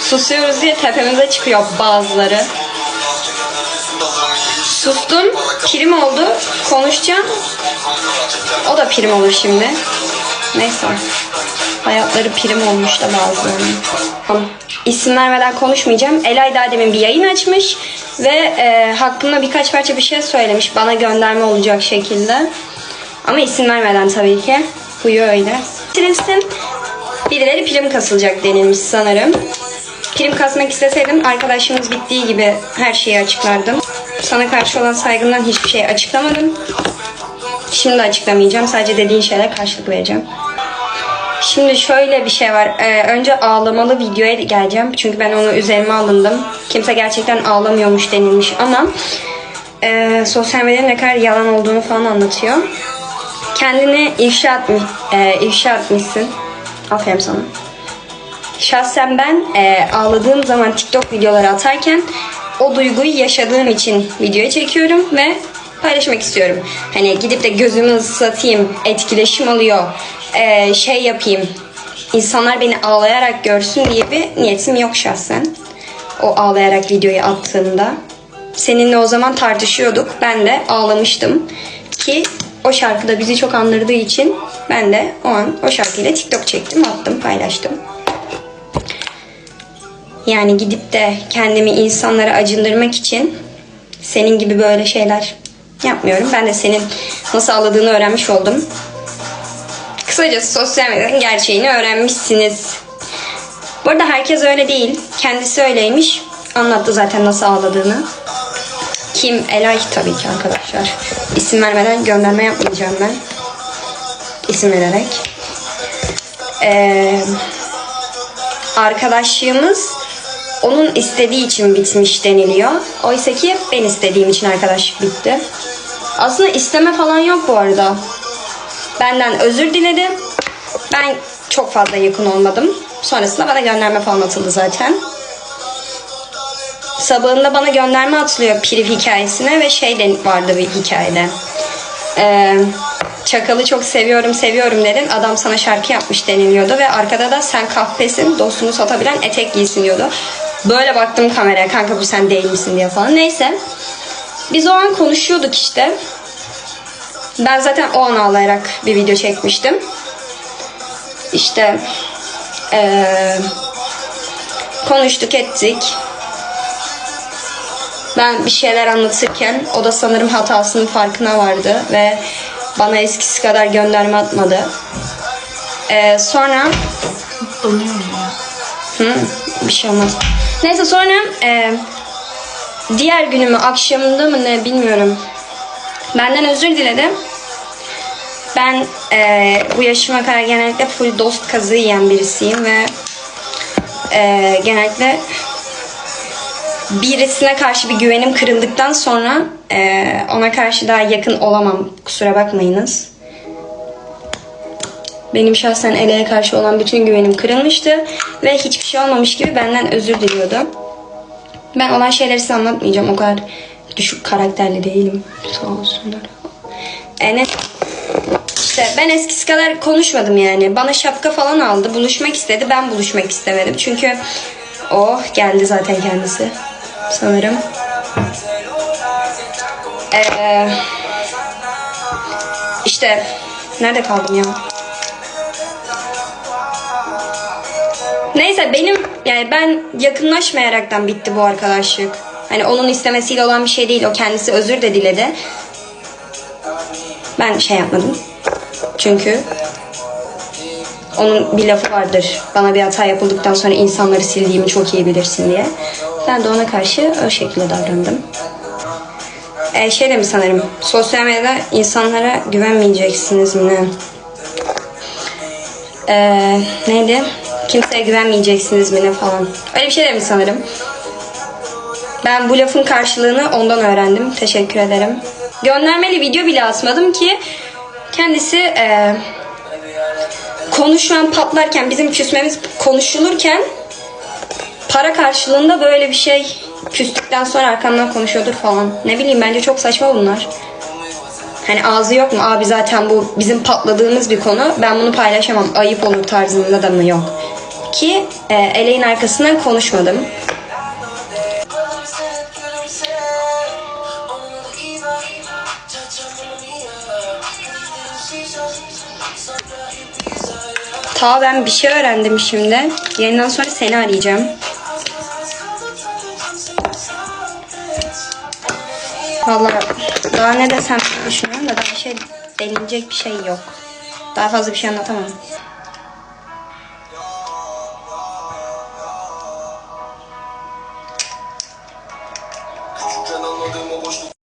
Susuyoruz diye tepemize çıkıyor bazıları. Sustum, prim oldu. Konuşacağım. O da prim olur şimdi. Neyse. Hayatları prim olmuş da bazılarının. Tamam. İsim vermeden konuşmayacağım. Elay daha demin bir yayın açmış ve e, hakkında birkaç parça bir şey söylemiş. Bana gönderme olacak şekilde. Ama isim vermeden tabii ki. Huyu öyle. Bitirilsin. Birileri prim kasılacak denilmiş sanırım. Prim kasmak isteseydim arkadaşımız bittiği gibi her şeyi açıklardım. Sana karşı olan saygımdan hiçbir şey açıklamadım. Şimdi açıklamayacağım. Sadece dediğin şeylere karşılık vereceğim. Şimdi şöyle bir şey var. Ee, önce ağlamalı videoya geleceğim. Çünkü ben onu üzerime alındım. Kimse gerçekten ağlamıyormuş denilmiş ama e, sosyal medyanın ne kadar yalan olduğunu falan anlatıyor. Kendini ifşa, etmi, e, ifşa etmişsin. Aferin sana. Şahsen ben e, ağladığım zaman TikTok videoları atarken o duyguyu yaşadığım için video çekiyorum ve paylaşmak istiyorum. Hani gidip de gözümü ıslatayım, etkileşim alıyor, e, şey yapayım, insanlar beni ağlayarak görsün diye bir niyetim yok şahsen. O ağlayarak videoyu attığımda. Seninle o zaman tartışıyorduk. Ben de ağlamıştım. Ki o şarkıda bizi çok andırdığı için ben de o an o şarkıyla TikTok çektim, attım, paylaştım. Yani gidip de kendimi insanlara acındırmak için senin gibi böyle şeyler yapmıyorum. Ben de senin nasıl ağladığını öğrenmiş oldum. Kısacası sosyal medyanın gerçeğini öğrenmişsiniz. Bu arada herkes öyle değil. Kendisi öyleymiş. Anlattı zaten nasıl ağladığını. Kim? Elay tabii ki arkadaşlar. İsim vermeden gönderme yapmayacağım ben. İsim vererek. Eee arkadaşlığımız onun istediği için bitmiş deniliyor. Oysa ki ben istediğim için arkadaşlık bitti. Aslında isteme falan yok bu arada. Benden özür diledi. Ben çok fazla yakın olmadım. Sonrasında bana gönderme falan atıldı zaten. Sabahında bana gönderme atılıyor Pirif hikayesine ve şey de vardı bir hikayede. Ee, Çakalı çok seviyorum seviyorum dedin. Adam sana şarkı yapmış deniliyordu ve arkada da sen kahpesin dostunu satabilen etek giysin diyordu. Böyle baktım kameraya kanka bu sen değil misin diye falan. Neyse. Biz o an konuşuyorduk işte. Ben zaten o an ağlayarak bir video çekmiştim. İşte eee, konuştuk ettik. Ben bir şeyler anlatırken o da sanırım hatasının farkına vardı ve bana eskisi kadar gönderme atmadı. Ee, sonra Hı, bir şey olmaz. Neyse sonra e, diğer günümü akşamında mı ne bilmiyorum. Benden özür diledi. Ben e, bu yaşıma kadar genellikle full dost kazığı yiyen birisiyim ve e, genellikle birisine karşı bir güvenim kırıldıktan sonra e, ona karşı daha yakın olamam. Kusura bakmayınız. Benim şahsen Ele'ye karşı olan bütün güvenim kırılmıştı ve hiçbir şey olmamış gibi benden özür diliyordu. Ben olan şeyleri size anlatmayacağım. O kadar düşük karakterli değilim. Sağ olsunlar. E, ne- işte ben eskisi kadar konuşmadım yani. Bana şapka falan aldı. Buluşmak istedi. Ben buluşmak istemedim. Çünkü oh geldi zaten kendisi. Sanırım. Ee, işte nerede kaldım ya? Neyse benim yani ben yakınlaşmayaraktan bitti bu arkadaşlık. Hani onun istemesiyle olan bir şey değil. O kendisi özür de diledi. Ben şey yapmadım. Çünkü onun bir lafı vardır. Bana bir hata yapıldıktan sonra insanları sildiğimi çok iyi bilirsin diye. Ben de ona karşı o şekilde davrandım. Ee, şey demiş sanırım. Sosyal medyada insanlara güvenmeyeceksiniz mi? ne? Ee, neydi? Kimseye güvenmeyeceksiniz mi ne falan. Öyle bir şey demiş sanırım. Ben bu lafın karşılığını ondan öğrendim. Teşekkür ederim. Göndermeli video bile asmadım ki kendisi e, konuşan patlarken bizim küsmemiz konuşulurken para karşılığında böyle bir şey küstükten sonra arkamdan konuşuyordur falan. Ne bileyim bence çok saçma bunlar. Hani ağzı yok mu abi zaten bu bizim patladığımız bir konu ben bunu paylaşamam ayıp olur tarzında da mı yok. Ki e, eleğin arkasından konuşmadım. Ta ben bir şey öğrendim şimdi. Yayından sonra seni arayacağım. Valla daha ne desem düşünüyorum da daha şey denilecek bir şey yok. Daha fazla bir şey anlatamam.